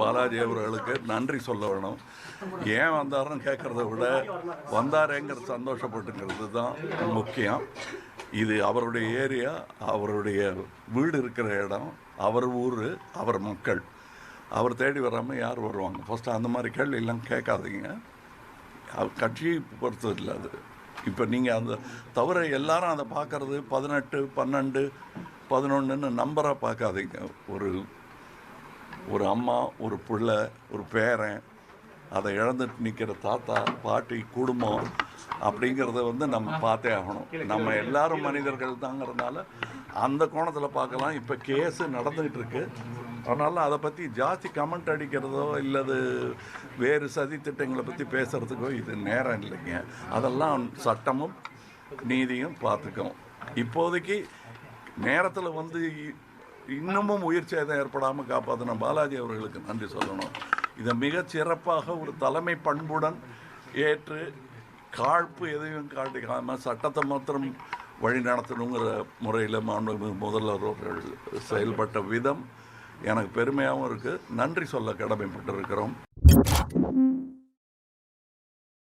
பாலாஜி அவர்களுக்கு நன்றி சொல்ல வேணும். ஏன் வந்தாருன்னு கேட்குறத விட வந்தாரேங்கிற சந்தோஷப்பட்டுங்கிறது தான் முக்கியம். இது அவருடைய ஏரியா அவருடைய வீடு இருக்கிற இடம் அவர் ஊர் அவர் மக்கள். அவர் தேடி வராமல் யார் வருவாங்க? ஃபஸ்ட்டு அந்த மாதிரி கேள்வியெல்லாம் கேட்காதீங்க. கட்சியை பொறுத்தது இல்லை அது. இப்போ நீங்கள் அந்த தவிர எல்லாரும் அதை பார்க்குறது பதினெட்டு பன்னெண்டு பதினொன்றுன்னு நம்பராக பார்க்காதீங்க. ஒரு ஒரு அம்மா ஒரு பிள்ளை ஒரு பேரன் அதை இழந்துட்டு நிற்கிற தாத்தா பாட்டி குடும்பம் அப்படிங்கிறத வந்து நம்ம பார்த்தே ஆகணும். நம்ம எல்லாரும் மனிதர்கள் தாங்கிறதுனால அந்த கோணத்தில் பார்க்கலாம். இப்போ கேஸு நடந்துகிட்டு இருக்கு. அதனால் அதை பற்றி ஜாஸ்தி கமெண்ட் அடிக்கிறதோ இல்லது வேறு சதி திட்டங்களை பற்றி பேசுகிறதுக்கோ இது நேரம் இல்லைங்க. அதெல்லாம் சட்டமும் நீதியும் பார்த்துக்கும். இப்போதைக்கு நேரத்தில் வந்து இன்னமும் உயிர் சேதம் ஏற்படாமல் காப்பாற்றின பாலாஜி அவர்களுக்கு நன்றி சொல்லணும். இதை மிக சிறப்பாக ஒரு தலைமை பண்புடன் ஏற்று காழ்ப்பு எதையும் காட்டிக்காமல் சட்டத்தை மாத்திரம் வழி நடத்தணுங்கிற முறையில் மாண்புமிகு முதல்வர் அவர்கள் செயல்பட்ட விதம் எனக்கு பெருமையாகவும் இருக்குது நன்றி சொல்ல கடமைப்பட்டிருக்கிறோம்.